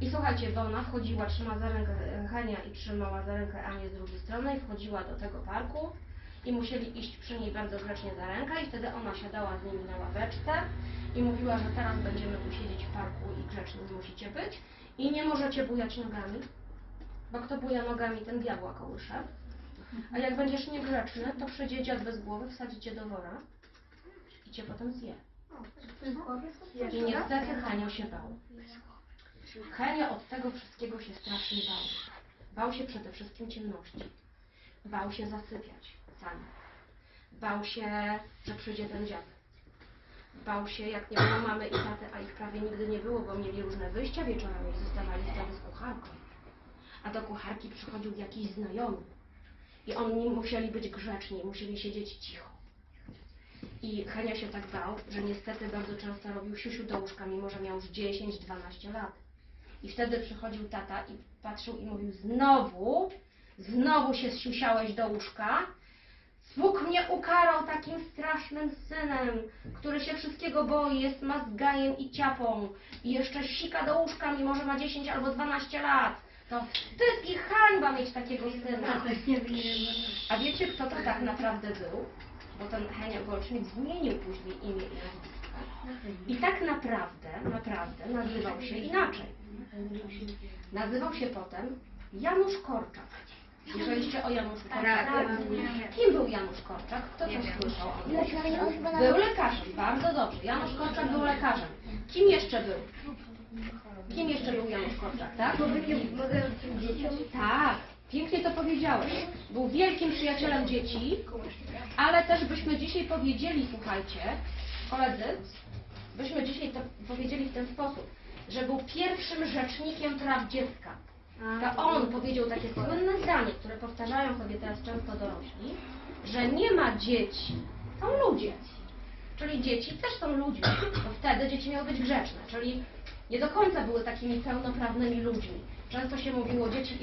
I słuchajcie, bo ona wchodziła, trzymała za rękę Henia i trzymała za rękę Anię z drugiej strony i wchodziła do tego parku i musieli iść przy niej bardzo grzecznie za rękę i wtedy ona siadała z nimi na ławeczce i mówiła, że teraz będziemy tu siedzieć w parku i grzeczni musicie być i nie możecie bujać nogami, bo kto buja nogami, ten diabła kołysze. A jak będziesz niegrzeczny, to przyjdzie dziad bez głowy, wsadzi cię do wora i cię potem zje. I niestety Henio się bał. Henio od tego wszystkiego się strasznie bał. Bał się przede wszystkim ciemności. Bał się zasypiać sam. Bał się, że przyjdzie ten dziad. Bał się, jak nie było mamy i taty, a ich prawie nigdy nie było, bo mieli różne wyjścia wieczorami i zostawali wtedy z kucharką. A do kucharki przychodził jakiś znajomy. I oni musieli być grzeczni, musieli siedzieć cicho. I Henia się tak bał, że niestety bardzo często robił siusiu do łóżka, mimo że miał już 10-12 lat. I wtedy przychodził tata i patrzył i mówił, znowu, znowu się zsiusiałeś do łóżka. Bóg mnie ukarał takim strasznym synem, który się wszystkiego boi, jest mazgajem i ciapą i jeszcze sika do łóżka, mimo że ma 10 albo 12 lat. To wstyd i hańba mieć takiego syna. A wiecie, kto to tak naprawdę był? Bo ten Henia Goldschmidt zmienił później imię i nazwisko. I tak naprawdę, naprawdę nazywał się inaczej. Nazywał się potem Janusz Korczak. Słyszeliście o Januszu Korczaku? Kim był Janusz Korczak? Kto coś słyszał? Był lekarzem, bardzo dobrze. Janusz Korczak był lekarzem. Kim jeszcze był? Kim jeszcze był Janusz Korczak, tak? Tak, pięknie to powiedziałeś. Był wielkim przyjacielem dzieci, ale też byśmy dzisiaj powiedzieli, słuchajcie, koledzy, byśmy dzisiaj to powiedzieli w ten sposób, że był pierwszym rzecznikiem praw dziecka. To on powiedział takie słynne zdanie, które powtarzają sobie teraz często dorośli, że nie ma dzieci, są ludzie. Czyli dzieci też są ludźmi, bo wtedy dzieci miały być grzeczne, czyli nie do końca były takimi pełnoprawnymi ludźmi. Często się mówiło, dzieci